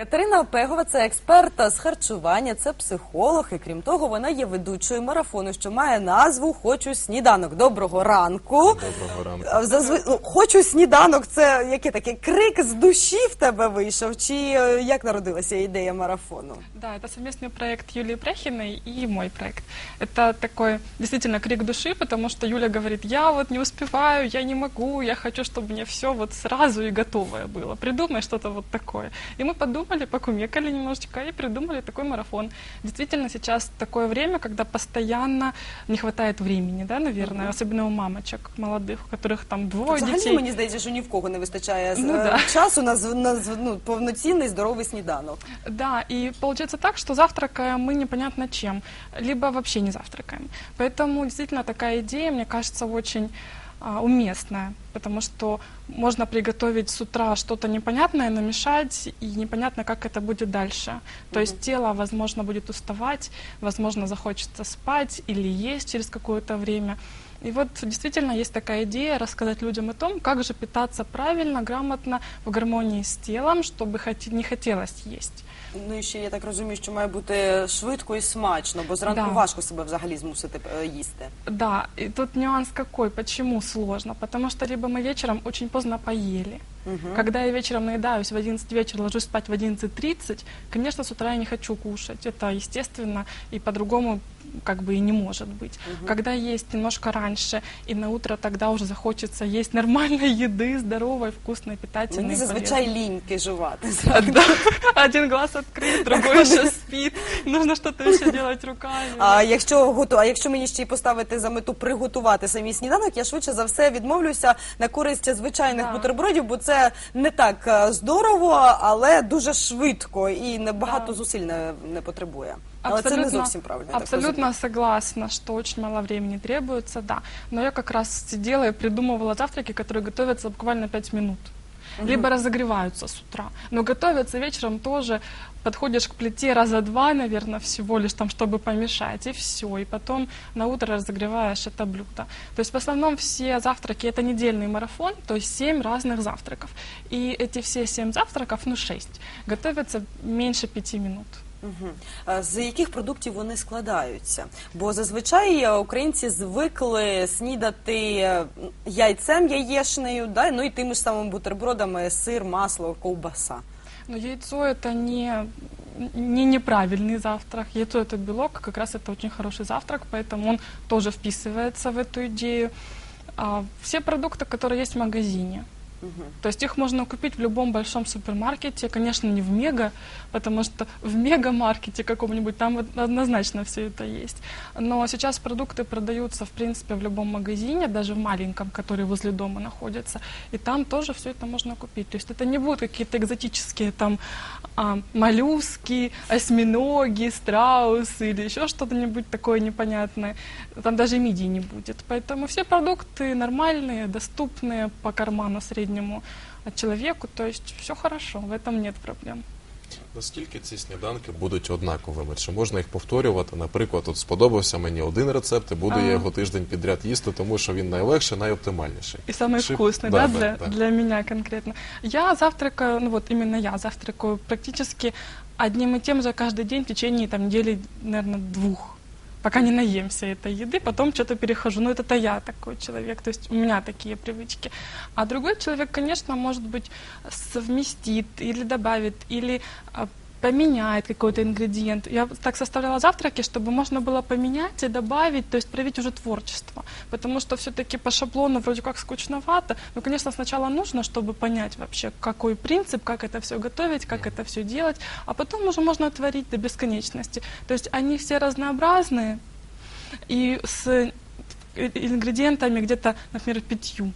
Катерина Пегова це експерт з харчування, це психолог, і крім того, вона є ведучою марафону, що має назву Хочу сніданок. Доброго ранку. Доброго ранку. А, Зазви... ну, Хочу сніданок. Це який такий крик з душі в тебе вийшов? Чи е, як народилася ідея марафону? Да, это совместный проект Юлии Пряхиной и мой проект. Это такой действительно крик души, потому что Юля говорит, я вот не успеваю, я не могу, я хочу, чтобы мне все вот сразу и готовое было. Придумай что-то вот такое. И мы подумали, покумекали немножечко и придумали такой марафон. Действительно, сейчас такое время, когда постоянно не хватает времени, да, наверное, особенно у мамочек молодых, у которых там двое Взагалі детей. мені здається, що ні в кого не вистачає Ну, е, да. часу на, з- на з- ну, повноцінний здоровий сніданок. Да, и получается так, что завтракаем мы непонятно чем, либо вообще не завтракаем. Поэтому действительно такая идея, мне кажется, очень а, уместная, потому что можно приготовить с утра что-то непонятное, намешать, и непонятно, как это будет дальше. То есть тело, возможно, будет уставать, возможно, захочется спать или есть через какое-то время. И вот действительно есть такая идея рассказать людям о том, как же питаться правильно, грамотно, в гармонии с телом, чтобы не хотелось есть. Ну і ще я так розумію, що має бути швидко і смачно, бо зранку Да. важко себе взагалі змусити е, їсти. Да, и тут нюанс какой, почему сложно? Потому что либо мы вечером очень поздно поели. Когда я вечером наедаюсь в 11 вечера, ложусь спать в 11.30, конечно, с утра я не хочу кушать. Это естественно, и по-другому как бы и не может быть. Когда есть немножко раньше, и на утро тогда уже захочется есть нормальной еды, здоровой, вкусной, питательной. Мені и зазвичай полезной. ліньки жувати. Да. Один глаз открыт, другой еще спит. Нужно что-то еще делать руками. А якщо готу, а якщо мені ще й поставити за мету приготувати самі сніданок, я швидше за все відмовлюся на користь звичайних Да. бутербродів, бо це не так е, здорово, але дуже швидко і небагато Да. зусиль не, не потребує. Але це не зовсім правильно. Абсолютно согласна, что очень мало времени требуется, да. Но я как раз сидела и придумывала завтраки, которые готовятся буквально 5 минут. Либо разогреваются с утра. Но готовятся вечером тоже. Подходишь к плите раза два, наверное, всего лишь там, чтобы помешать, и все. И потом на утро разогреваешь это блюдо. То есть в основном все завтраки это недельный марафон, то есть 7 разных завтраков. И эти все 7 завтраков, ну 6, готовятся меньше 5 минут. Мгм. А З яких продуктів вони складаються? Бо зазвичай е, українці звикли снідати е, яйцем яєчнею, да? ну і тими ж самими бутербродами сир, масло, ковбаса. Но яйцо это не, не неправильный завтрак. Яйцо это белок, как раз это очень хороший завтрак, поэтому он тоже вписывается в эту идею. А, все продукты, которые есть в магазине. То есть их можно купить в любом большом супермаркете, конечно, не в мега, потому что в мегамаркете каком-нибудь там однозначно все это есть. Но сейчас продукты продаются, в принципе, в любом магазине, даже в маленьком, который возле дома находится, и там тоже все это можно купить. То есть это не будут какие-то экзотические там а, моллюски, осьминоги, страусы или еще что-то-нибудь такое непонятное. Там даже мидий не будет. Поэтому все продукты нормальные, доступные по карману среднему человеку. То есть все хорошо, в этом нет проблем. Наскільки ці сніданки будуть однаковими? Чи можна їх повторювати? Наприклад, от сподобався мені один рецепт, і буду я А. його тиждень підряд їсти, тому що він найлегший, найоптимальніший. И самый Шип- вкусный, да, да, да, для, да. для меня конкретно. Я завтракаю, ну вот именно я завтракаю практически одним и тем же каждый день в течение там недели, наверное, двух. Пока не наемся этой еды, потом что-то перехожу. Ну, это я такой человек, то есть у меня такие привычки. А другой человек, конечно, может быть, совместит или добавит, или а, поменяет какой-то ингредиент. Я так составляла завтраки, чтобы можно было поменять и добавить, то есть проявить уже творчество. Потому что все-таки по шаблону вроде как скучновато. Но, конечно, сначала нужно, чтобы понять вообще, какой принцип, как это все готовить, как это все делать. А потом уже можно творить до бесконечности. То есть они все разнообразные и с ингредиентами где-то, например, пятью.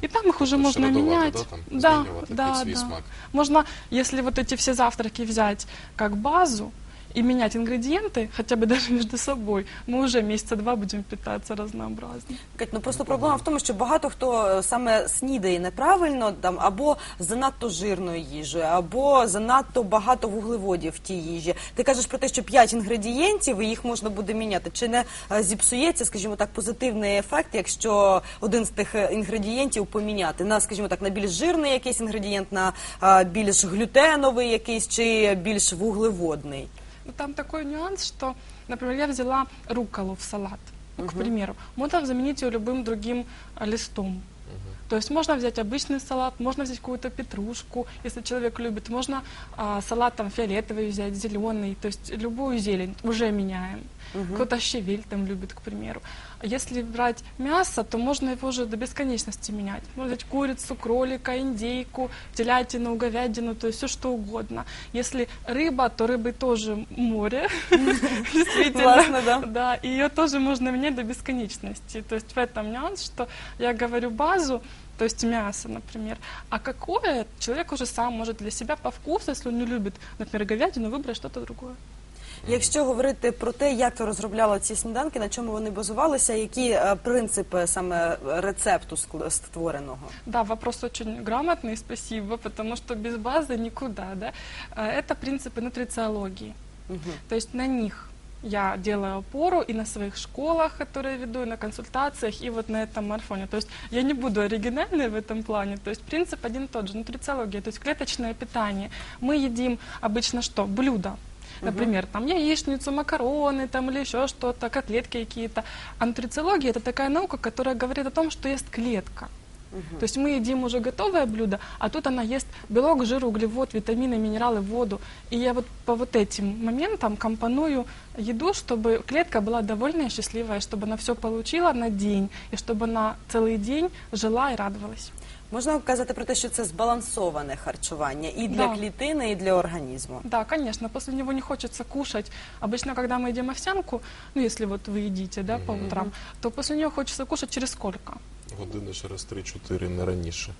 И там их уже можно менять. да, там, да, да, да. смак. Можно, если вот эти все завтраки взять как базу и менять ингредиенты, хотя бы даже между собой, мы уже месяца два будем питаться разнообразно. Кать, ну просто проблема в тому, що багато хто е, саме снідає неправильно, там або з занадто жирною їжею, або занадто багато вуглеводів в тій їжі. Ти кажеш про те, що 5 інгредієнтів і їх можна буде міняти. Чи не е, зіпсується, скажімо так, позитивний ефект, якщо один з тих е, інгредієнтів поміняти на, скажімо так, на більш жирний якийсь інгредієнт, на е, більш глютеновий якийсь чи більш вуглеводний? Там такой нюанс, что, например, я взяла рукколу в салат, ну, к примеру. Можно заменить ее любым другим листом. То есть можно взять обычный салат, можно взять какую-то петрушку, если человек любит, можно а, салат там фиолетовый взять, зеленый, то есть любую зелень уже меняем. Кто-то щавель там любит, к примеру. Если брать мясо, то можно его уже до бесконечности менять. Можно взять курицу, кролика, индейку, телятину, говядину, то есть все что угодно. Если рыба, то рыбы тоже море. Действительно. Да? Ее тоже можно менять до бесконечности. То есть в этом нюанс, что я говорю базу, то есть мясо, например. А какое человек уже сам может для себя по вкусу, если он не любит, например, говядину, выбрать что-то другое. Якщо говорити про те, як ти розробляла ці сніданки, на чому вони базувалися, які е, принципи саме рецепту скл- створеного? Да, вопрос очень грамотный, спасибо, потому что без базы никуда, да. Э, Это принципы нутрициологии. То есть на них я делаю опору и на своих школах, которые веду, и на консультациях, и вот на этом марафоне. То есть я не буду оригинальной в этом плане. То есть принцип один и тот же, нутрициология, то есть клеточное питание. Мы едим обычно что? Блюда. Например, там яичницу, макароны там, или еще что-то, котлетки какие-то. А нутрициология это такая наука, которая говорит о том, что есть клетка. То есть мы едим уже готовое блюдо, а тут она ест белок, жир, углевод, витамины, минералы, воду. И я вот по вот этим моментам компоную еду, чтобы клетка была довольная и счастливая, чтобы она все получила на день, и чтобы она целый день жила и радовалась. Можна казати про те, що це збалансоване харчування і для Да. клітини, і для організму. Да, конечно, после него не хочется кушать. Обычно, когда мы едим овсянку, ну, если вот вы едите, да, по утрам, то после нее хочется кушать через сколько? Години через 3-4, не раніше.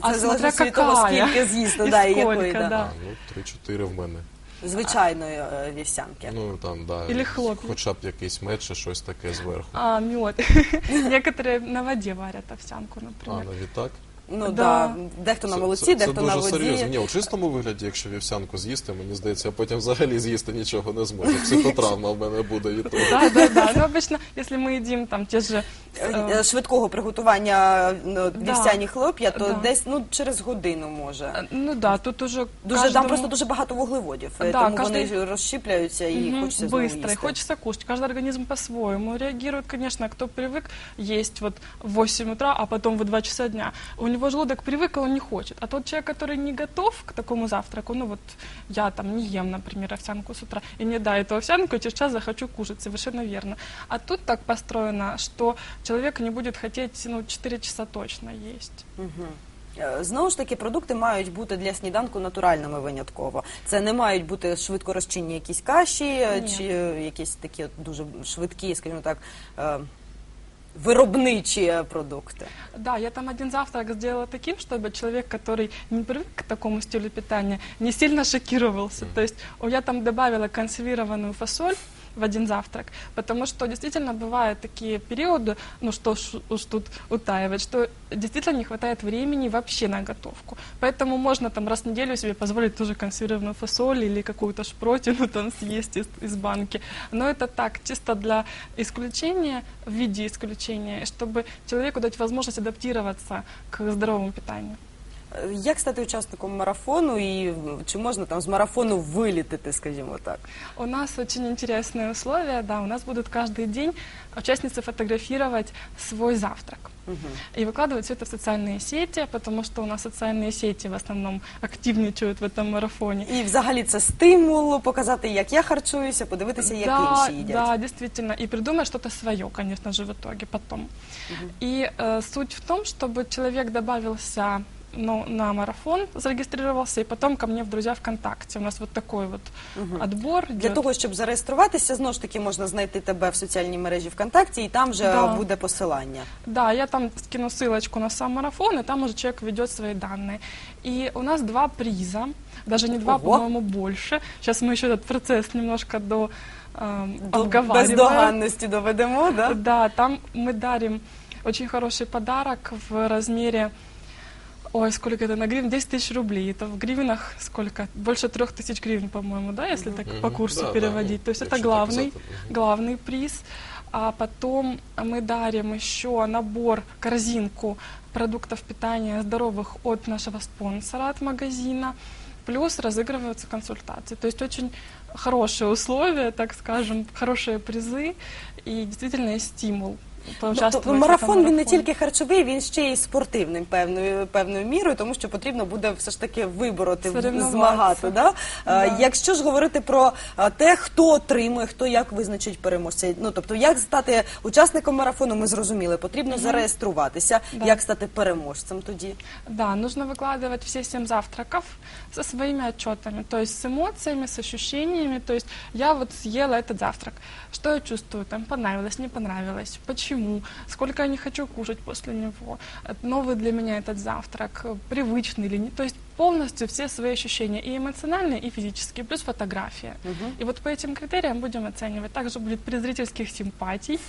А Це смотря залежить від того, какая. скільки з'їсти, І да, і скільки, якої, да. да. А, ну, 3-4 в мене. звичайної е, вівсянки. Ну там, да. Ілі хлоп'я. Хоча б якийсь мед чи щось таке зверху. А, мед. Некоторые на воде варят овсянку, А, например. навіть так? Ну Да. да. дехто на молоці, це, дехто це на дуже серйозно. воді. Ні, у чистому вигляді, якщо вівсянку з'їсти, мені здається, я потім взагалі з'їсти нічого не зможу. Психотравма в мене буде від того. Да, да, да. Но обычно, если мы едим там те же... Е, э, е, Швидкого приготування ну, Да. вівсяні хлоп'я, то Да. десь ну через годину може. э, Ну да, тут уже Дуже там каждому- просто дуже багато вуглеводів, е, Да, тому кожний- вони розщіпляються і Мгм, хочеться знову быстро, и їсти. хочется кушать. Каждый организм по-своему реагирует, конечно, кто привык есть вот в 8 утра, а потом в 2 часа дня. У него желудок привык, и он не хочет. А тот человек, который не готов к такому завтраку, ну вот я там не ем, например, овсянку с утра, и не да эту овсянку, и через час захочу кушать, совершенно верно. А тут так построено, что человек не будет хотеть, ну, 4 часа точно есть. Е, Знову ж таки, продукти мають бути для сніданку натуральними винятково. Це не мають бути швидко розчинні якісь каші е, Ні. чи е, якісь такі от дуже швидкі, скажімо так, е, виробничі е, продукти. Да, я там один завтрак сделала таким, чтобы человек, который не привык к такому стилю питания, не сильно шокировался. То есть о, я там добавила консервированную фасоль в один завтрак, потому что действительно бывают такие периоды, ну что уж тут утаивать, что действительно не хватает времени вообще на готовку. Поэтому можно там раз в неделю себе позволить тоже консервированную фасоль или какую-то шпротину там съесть из, из банки. Но это так, чисто для исключения, в виде исключения, чтобы человеку дать возможность адаптироваться к здоровому питанию. Е, Як стати учасником марафону і м, чи можна там з марафону вилітити, скажімо так? У нас очень интересные условия, да, у нас будут каждый день участницы фотографировать свой завтрак. И выкладывать все это в социальные сети, потому что у нас социальные сети в основном активничают в этом марафоне. І взагалі це стимул показати, як я харчуюся, подивитися, як да, інші їдять. да, действительно. И придумать что-то свое, конечно же, в итоге потом. И э, суть в том, чтобы человек добавился ну, на марафон зарегистрировался, и потом ко мне в друзья ВКонтакте. У нас вот такой вот отбор Для идет. того, щоб зареєструватися, знову ж таки можна знайти тебе в соціальній мережі ВКонтакті, і там вже Да. буде посилання. Да, я там скину ссылочку на сам марафон, и там уже человек ведет свои данные. И у нас два приза, даже не два, Ого. по-моему, больше. Сейчас мы еще этот процесс немножко до, эм, До обговариваем. бездоганності доведемо, да? Да, там мы дарим очень хороший подарок в размере, ой, сколько это на гривен? 10 тысяч рублей. Это в гривнах сколько? Больше трех тысяч гривен, по-моему, да, если так по Мгм. курсу Да, да, переводить. ну, То есть это якщо так главный, казати, мгм. главный приз. А потом мы дарим еще набор, корзинку продуктов питания здоровых от нашего спонсора, от магазина. Плюс разыгрываются консультации. То есть очень хорошие условия, так скажем, хорошие призы и действительно есть стимул Ну, поучаствовать то в этом марафон він не марафоне. тільки харчовий, він ще й спортивним певною певною мірою, тому що потрібно буде все ж таки вибороти, Соревнуватися. змагати. Да? Е, Да. Якщо ж говорити про е, те, хто отримує, хто як визначить переможця. Ну тобто, як стати учасником марафону, ми зрозуміли, потрібно зареєструватися. Да. Як стати переможцем тоді? Да, нужно выкладывать все семь завтраков со своими отчетами, то есть с эмоциями, с ощущениями. То есть я вот съела этот завтрак. Что я чувствую? Там понравилось, не понравилось. Почему? Сколько я не хочу кушать после него? Э, Новый для меня этот завтрак, э, привычный или не. То есть полностью все свои ощущения, и эмоциональные, и физические, плюс фотография. И вот по этим критериям будем оценивать. Также будет приз зрительских симпатий,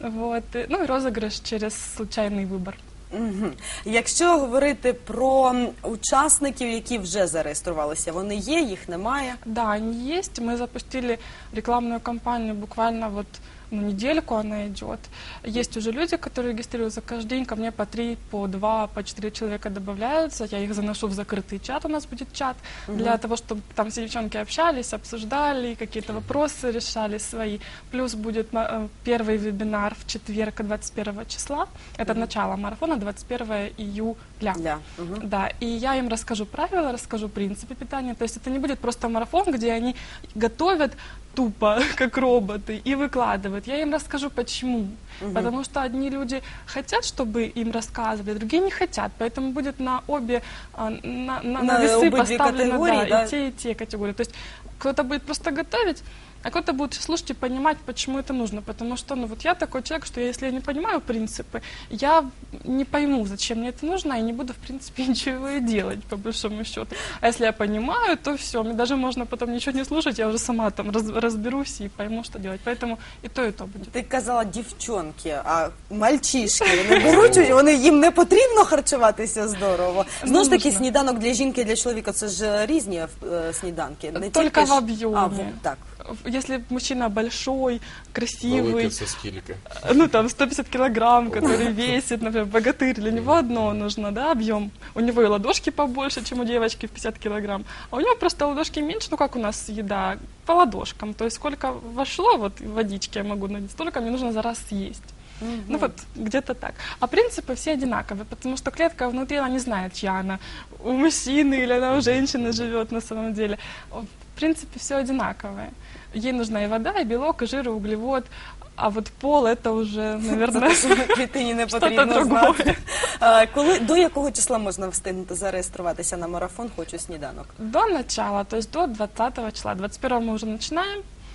вот, и- ну и розыгрыш через случайный выбор. Угу. Якщо говорити про м, учасників, які вже зареєструвалися, вони є, їх немає. Да, они есть. Мы запустили рекламную кампанию буквально вот ну, недельку она идет. Есть уже люди, которые регистрируются каждый день. Ко мне по три, по два, по четыре человека добавляются. Я их заношу в закрытый чат. У нас будет чат для того, чтобы там все девчонки общались, обсуждали, какие-то вопросы решали свои. Плюс будет ма- э, первый вебинар в четверг 21 числа. Это начало марафона 21 июля. Для. Угу. Да, и я им расскажу правила, расскажу принципы питания. То есть это не будет просто марафон, где они готовят тупо, как роботы, и выкладывают. Я им расскажу, почему. Потому что одни люди хотят, чтобы им рассказывали, другие не хотят. Поэтому будет на обе а, на, на, на На весы обе поставлено категории, да. и те, и те категории. То есть кто-то будет просто готовить, а кто-то будет слушать и понимать, почему это нужно. Потому что, ну вот я такой человек, что если я не понимаю принципы, я не пойму, зачем мне это нужно, и не буду, в принципе, ничего и делать, по большому счету. А если я понимаю, то все, мне даже можно потом ничего не слушать, я уже сама там раз- разберусь и пойму, что делать. Поэтому и то, и то будет. Ти казала дівчонки, а мальчишки вони беруть, у- вони їм не потрібно харчуватися здорово. Знову ж таки, Нужно. сніданок для жінки і для чоловіка це ж різні е, сніданки. Не Тільки тільки в ж- об'ємі. А, в- так. Если мужчина большой, красивый, скільки? ну там 150 килограмм, который весит, например, богатырь, для него одно нужно, да, объем. У него и ладошки побольше, чем у девочки в 50 килограмм, а у него просто ладошки меньше, ну как у нас еда, по ладошкам. То есть сколько вошло вот водички я могу налить, столько мне нужно за раз съесть. Ну вот, где-то так. А принципы все одинаковые, потому что клетка внутри, она не знает, чья она, у мужчины или она у женщины живет на самом деле. В принципе, все одинаковое. Ей нужна и вода, и белок, и жир, и углевод. А от пол це вже наверное, клітині не потрібно знати. Коли до якого числа можна встигнути зареєструватися на марафон Хочу сніданок? до начала, то до 20 числа. 21 мы уже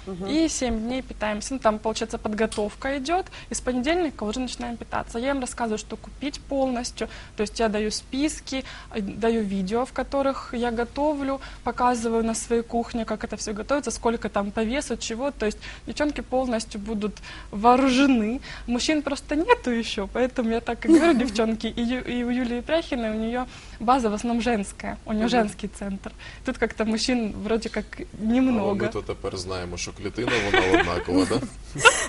начинаем. И 7 дней питаемся. Ну, там, получается, подготовка идет. И с понедельника уже начинаем питаться. Я им рассказываю, что купить полностью. То есть я даю списки, э, даю видео, в которых я готовлю, показываю на своей кухне, как это все готовится, сколько там по весу, чего. То есть девчонки полностью будут вооружены. Мужчин просто нету еще, поэтому я так и говорю, девчонки. И, и у Юлии Пряхиной у нее база в основном женская. У нее женский центр. Тут как-то мужчин вроде как немного. ми то тепер знаємо, що клітина вона однакова, да?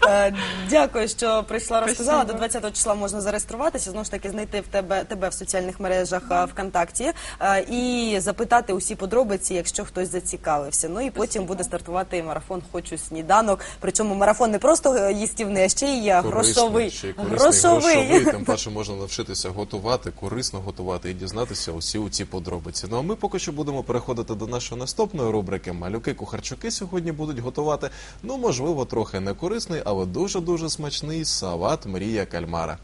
Е, Дякую, що прийшла, розказала. До Спасибо. 20 числа можна зареєструватися, знову ж таки знайти в тебе тебе в соціальних мережах е, ВКонтакті е, і запитати усі подробиці, якщо хтось зацікавився. Ну і потім буде стартувати марафон Хочу сніданок. Причому марафон не просто їстівний, а ще й грошовий. ще й корисний, Грошовий. грошовий. Тим паче можна навчитися готувати, корисно готувати і дізнатися усі у ці подробиці. Ну а ми поки що будемо переходити до нашої наступної рубрики. Малюки кухарчуки сьогодні будуть готувати. Ну можливо, трохи не корисний, але дуже дуже смачний салат Мрія кальмара.